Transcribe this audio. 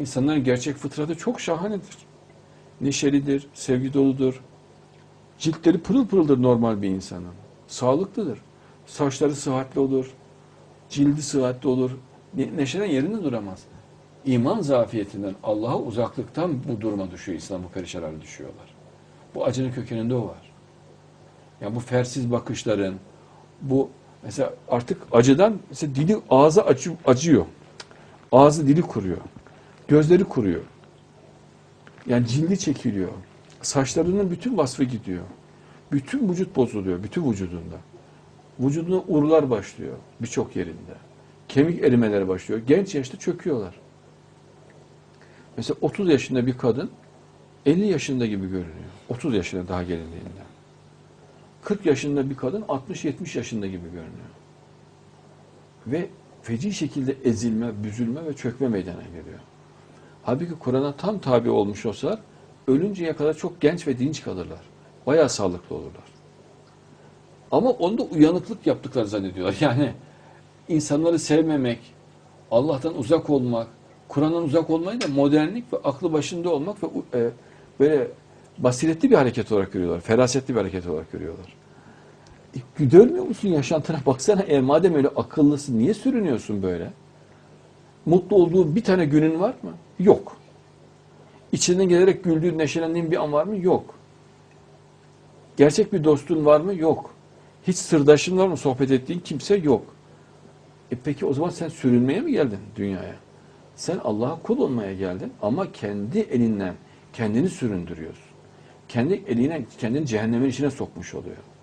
İnsanların gerçek fıtratı çok şahanedir. Neşelidir, sevgi doludur. Ciltleri pırıl pırıldır normal bir insanın. Sağlıklıdır. Saçları sıhhatli olur. Cildi sıhhatli olur. Ne- Neşeden yerinde duramaz. İman zafiyetinden, Allah'a uzaklıktan bu duruma düşüyor, İslam'ı perişan düşüyorlar. Bu acının kökeninde o var. Yani bu fersiz bakışların, bu mesela artık acıdan mesela dili ağza acı, acıyor. Ağzı dili kuruyor. Gözleri kuruyor. Yani cildi çekiliyor. Saçlarının bütün vasfı gidiyor. Bütün vücut bozuluyor, bütün vücudunda. Vücuduna uğrular başlıyor birçok yerinde. Kemik erimeleri başlıyor. Genç yaşta çöküyorlar. Mesela 30 yaşında bir kadın 50 yaşında gibi görünüyor. 30 yaşında daha gelindiğinde. 40 yaşında bir kadın 60-70 yaşında gibi görünüyor. Ve feci şekilde ezilme, büzülme ve çökme meydana geliyor. Halbuki Kur'an'a tam tabi olmuş olsalar ölünceye kadar çok genç ve dinç kalırlar. Bayağı sağlıklı olurlar. Ama onda uyanıklık yaptıkları zannediyorlar. Yani insanları sevmemek, Allah'tan uzak olmak, Kur'an'dan uzak olmayı da modernlik ve aklı başında olmak ve e, böyle basiretli bir hareket olarak görüyorlar. Ferasetli bir hareket olarak görüyorlar. E, görmüyor musun yaşantına? Baksana eğer madem öyle akıllısın niye sürünüyorsun böyle? Mutlu olduğun bir tane günün var mı? Yok. İçinden gelerek güldüğün, neşelendiğin bir an var mı? Yok. Gerçek bir dostun var mı? Yok. Hiç sırdaşın var mı? Sohbet ettiğin kimse yok. E peki o zaman sen sürünmeye mi geldin dünyaya? Sen Allah'a kul olmaya geldin ama kendi elinden kendini süründürüyorsun. Kendi eline kendini cehennemin içine sokmuş oluyor.